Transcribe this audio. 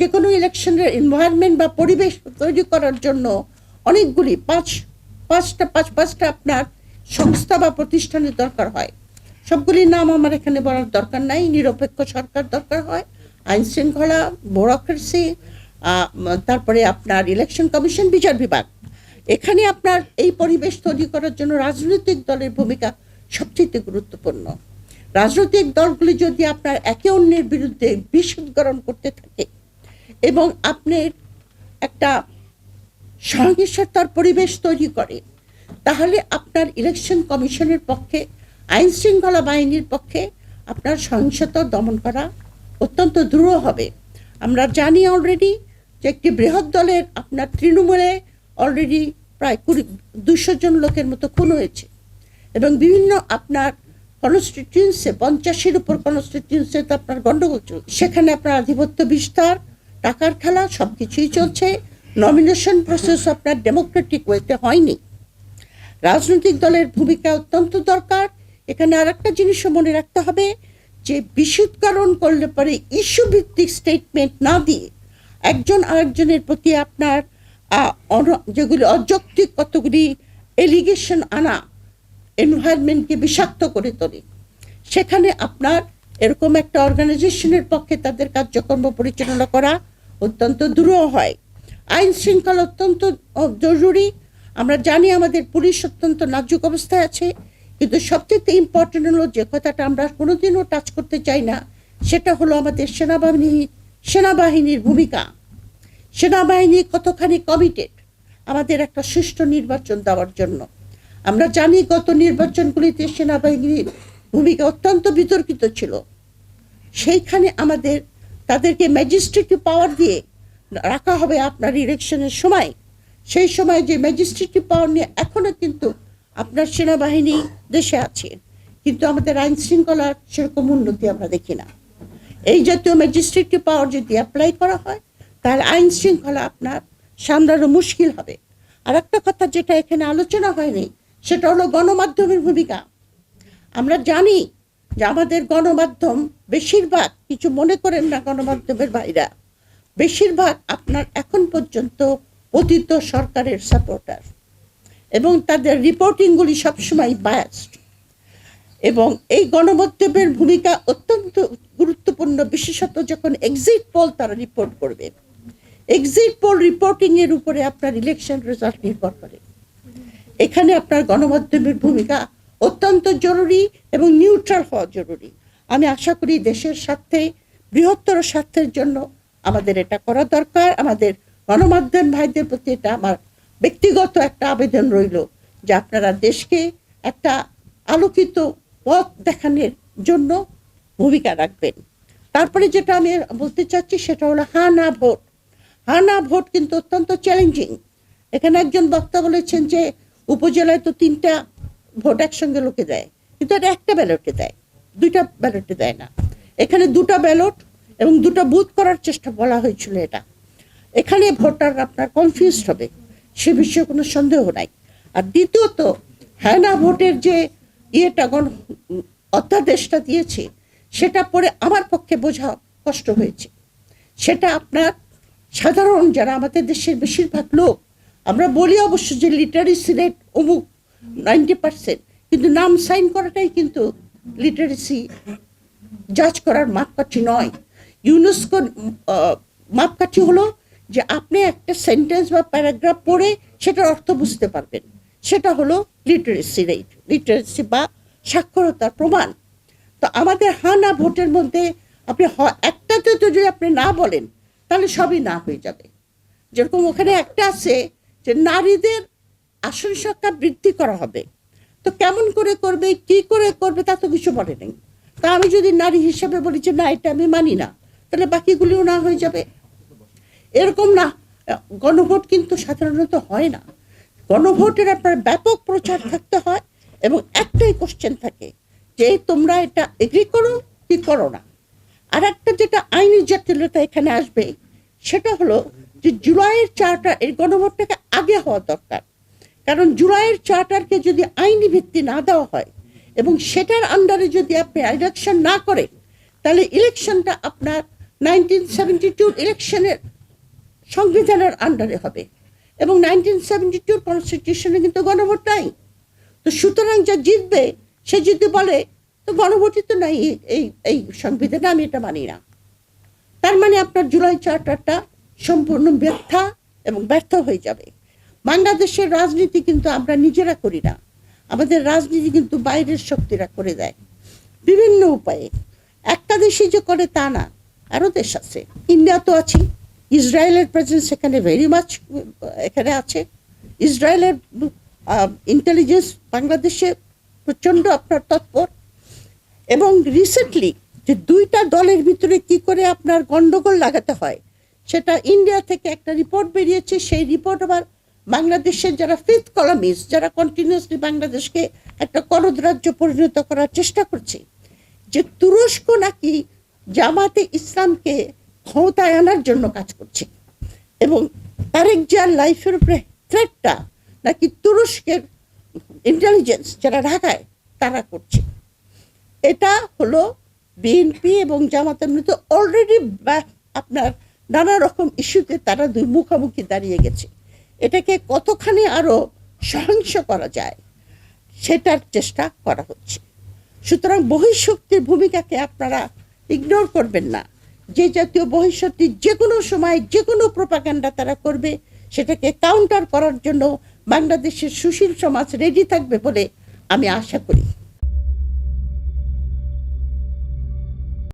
যে কোনো ইলেকশনের এনভায়রনমেন্ট বা পরিবেশ তৈরি করার জন্য অনেকগুলি পাঁচ, পাঁচটা পাঁচ, পাঁচটা আপনার সংস্থা বা প্রতিষ্ঠানের দরকার হয়। সবগুলির নাম আমার এখানে বলার দরকার নাই। নিরপেক্ষ সরকার দরকার হয়। আইন শৃঙ্খলা ব্যুরোক্রেসি তারপরে আপনার ইলেকশন কমিশন বিচার বিভাগ। এখানে আপনার এই পরিবেশ তৈরি করার জন্য রাজনৈতিক দলের ভূমিকা সবচেয়ে গুরুত্বপূর্ণ। রাজনৈতিক দলগুলি যদি আপনার একে অন্যের বিরুদ্ধে বিশুদ্ধকরণ করতে থাকে এবং আপনার একটা সহিংসতার পরিবেশ তৈরি করে, তাহলে আপনার ইলেকশন কমিশনের পক্ষে, আইন শৃঙ্খলা বাহিনীর পক্ষে আপনার সহিংসতা দমন করা অত্যন্ত দৃঢ় হবে। আমরা জানি অলরেডি যে একটি বৃহৎ দলের আপনার তৃণমূলে অলরেডি প্রায় কুড়ি দুশো জন লোকের মতো খুন হয়েছে এবং বিভিন্ন আপনার কনস্টিটিউন্সে পঞ্চাশের উপর কনস্টিটিউন্সে তো আপনার গন্ডগোল চলছে সেখানে আপনার আধিপত্য বিস্তার, টাকার খেলা সব কিছুই চলছে। নমিনেশন প্রসেস আপনার ডেমোক্রেটিক ওয়েতে হয়নি। রাজনৈতিক দলের ভূমিকা অত্যন্ত দরকার। এখানে আর একটা জিনিসও মনে রাখতে হবে, যে বিশুদ্ধকরণ করলে পরে ইস্যু ভিত্তিক স্টেটমেন্ট না দিয়ে একজন আরেকজনের প্রতি আপনার যেগুলি অযৌক্তিক কতগুলি এলিগেশন আনা এনভায়রনমেন্টকে বিষাক্ত করে তোলে। সেখানে আপনার এরকম একটা অর্গানাইজেশনের পক্ষে তাদের কার্যক্রম পরিচালনা করা অত্যন্ত দূরহ হয়। আইন শৃঙ্খলা অত্যন্ত জরুরি। আমরা জানি আমাদের পুলিশ অত্যন্ত নাজুক অবস্থায় আছে, কিন্তু সবচেয়ে ইম্পর্টেন্ট হলো যে কথাটা আমরা কোনোদিনও টাচ করতে চাই না, সেটা হলো আমাদের সেনাবাহিনী, সেনাবাহিনীর ভূমিকা। সেনাবাহিনী কতখানি কমিটেড আমাদের একটা সুষ্ঠু নির্বাচন দেওয়ার জন্য। আমরা জানি গত নির্বাচনগুলিতে সেনাবাহিনীর ভূমিকা অত্যন্ত বিতর্কিত ছিল। সেইখানে আমাদের, তাদেরকে ম্যাজিস্ট্রেটিভ পাওয়ার দিয়ে রাখা হবে আপনার ইলেকশনের সময়। সেই সময় যে ম্যাজিস্ট্রেটিভ পাওয়ার নিয়ে এখনও কিন্তু আপনার সেনাবাহিনী দেশে আছে। কিন্তু আমাদের আইন শৃঙ্খলার সেরকম উন্নতি আমরা দেখি না। এই জাতীয় ম্যাজিস্ট্রেটিভ পাওয়ার যদি অ্যাপ্লাই করা হয়, তাহলে আইন শৃঙ্খলা আপনার সামলানো মুশকিল হবে। আর একটা কথা যেটা এখানে আলোচনা হয়নি সেটা হলো গণমাধ্যমের ভূমিকা। আমরা জানি যে আমাদের গণমাধ্যম বেশিরভাগ, কিছু মনে করেন না গণমাধ্যমের বাইরা বেশিরভাগ আপনার এখন পর্যন্ত অতীত সরকারের সাপোর্টার এবং তাদের রিপোর্টিংগুলি সবসময় বায়াসড এবং এই গণমাধ্যমের ভূমিকা অত্যন্ত গুরুত্বপূর্ণ, বিশেষত যখন এক্সিট পোল তারা রিপোর্ট করবে। এক্সিট পোল রিপোর্টিংয়ের উপরে আপনার ইলেকশন রেজাল্ট নির্ভর করে। এখানে আপনার গণমাধ্যমের ভূমিকা অত্যন্ত জরুরি এবং নিউট্রাল হওয়া জরুরি। আমি আশা করি দেশের স্বার্থে, বৃহত্তর স্বার্থের জন্য আমাদের এটা করা দরকার। আমাদের গণমাধ্যম ভাইদের প্রতি এটা আমার ব্যক্তিগত একটা আবেদন রইল যে আপনারা দেশকে একটা আলোকিত পথ দেখানোর জন্য ভূমিকা রাখবেন। তারপরে যেটা আমি বলতে চাচ্ছি সেটা হলো হা না ভোট। হা না ভোট কিন্তু অত্যন্ত চ্যালেঞ্জিং এখানে একজন বক্তা বলেছেন যে উপজেলায় তো তিনটা ভোট একসঙ্গে লোকে দেয়, কিন্তু এটা একটা ব্যালটে দেয়, দুইটা ব্যালটে দেয় না। এখানে দুটো ব্যালট এবং দুটো বুথ করার চেষ্টা বলা হয়েছিল এটা। এখানে ভোটার আপনার কনফিউজ হবে, সে বিষয়ে কোনো সন্দেহ নাই। আর দ্বিতীয়ত হ্যাঁ না ভোটের যে ইয়েটা গণ অধ্যাদেশটা দিয়েছে, সেটা পরে আমার পক্ষে বোঝা কষ্ট হয়েছে। সেটা আপনার সাধারণ যারা আমাদের দেশের বেশিরভাগ লোক আমরা বলি অবশ্য যে লিটারেসি রেট অমুক নাইনটি পার্সেন্ট কিন্তু নাম সাইন করাটাই কিন্তু লিটারেসি জাজ করার মাপকাঠি নয়। ইউনেস্কোর আহ, মাপকাঠি হলো যে আপনি একটা সেন্টেন্স বা প্যারাগ্রাফ পড়ে সেটার অর্থ বুঝতে পারবেন। সেটা হলো লিটারেসি রেট লিটারেসি বা সাক্ষরতার প্রমাণ। তো আমাদের হা না ভোটের মধ্যে আপনি একটাতে তো যদি আপনি না বলেন তাহলে সবই না হয়ে যাবে। যেরকম ওখানে একটা আছে যে নারীদের আসন সংখ্যা বৃদ্ধি করা হবে। তো কেমন করে করবে, কি করে করবে তা তো কিছু বলে নেই। তা আমি যদি নারী হিসাবে বলি যে, না, এটা আমি মানি না, তাহলে বাকিগুলিও না হয়ে যাবে। এরকম না, গণভোট কিন্তু সাধারণত হয় না। গণভোটের আপনার ব্যাপক প্রচার থাকতে হয় এবং একটাই কোশ্চেন থাকে, যে তোমরা এটা এগ্রি করো কি করো না। আর একটা যেটা আইনি জটিলতা এখানে আসবে, সেটা হলো যে জুলাইয়ের চার্টার এই গণভোটটাকে আগে হওয়া দরকার। কারণ জুলাইয়ের চার্টারকে যদি আইনি ভিত্তি না দেওয়া হয় এবং সেটার আন্ডারে যদি আপনি ইলেকশন না করেন, তাহলে ইলেকশনটা আপনার নাইনটিন সেভেন্টি টু ইলেকশনের সংবিধানের আন্ডারে হবে। এবং নাইনটিন সেভেন্টি টুর কনস্টিটিউশনে কিন্তু গণভোট নাই। তো সুতরাং যা জিতবে, সে যদি বলে, তো গণভোটই তো নাই এই এই সংবিধানে আমি এটা মানি না। তার মানে আপনার জুলাই চার্টারটা সম্পূর্ণ ব্যর্থা এবং ব্যর্থ হয়ে যাবে। বাংলাদেশের রাজনীতি কিন্তু আমরা নিজেরা করি না। আমাদের রাজনীতি কিন্তু বাইরের শক্তিরা করে দেয়। বিভিন্ন উপায়ে। একটা দেশই যে করে তা না, আরও দেশ আছে। ইন্ডিয়া তো আছে, ইসরায়েলের প্রেজেন্স এখানে ভেরি মাচ এখানে আছে। ইসরায়েলের ইন্টেলিজেন্স বাংলাদেশে প্রচণ্ড আপনার তৎপর। এবং রিসেন্টলি যে দুইটা দলের ভিতরে কি করে আপনার গন্ডগোল লাগাতে হয় সেটা ইন্ডিয়া থেকে একটা রিপোর্ট বেরিয়েছে। সেই রিপোর্ট আবার বাংলাদেশের যারা ফিফথ কলামিস্ট যারা কন্টিনিউসলি বাংলাদেশকে একটা করদ রাজ্য পরিণত করার চেষ্টা করছে, যে তুরস্ক নাকি জামাতে ইসলামকে ক্ষমতায় আনার জন্য কাজ করছে। এবং তারেক জিয়ার লাইফের উপরে থ্রেটটা নাকি তুরস্কের ইন্টেলিজেন্স যারা ঢাকায় তারা করছে। এটা হলো বিএনপি এবং জামাতের মধ্যে অলরেডি আপনার নানা রকম ইস্যুতে তারা দুই মুখোমুখি দাঁড়িয়ে গেছে। এটাকে কতখানি আরও সহিংস করা যায়, সেটার চেষ্টা করা হচ্ছে। সুতরাং বহিঃশক্তির ভূমিকাকে আপনারা ইগনোর করবেন না। যে জাতীয় বহিঃশক্তি যে কোনো সময় যে কোনো প্রপাগান্ডা তারা করবে, সেটাকে কাউন্টার করার জন্য বাংলাদেশের সুশীল সমাজ রেডি থাকবে বলে আমি আশা করি।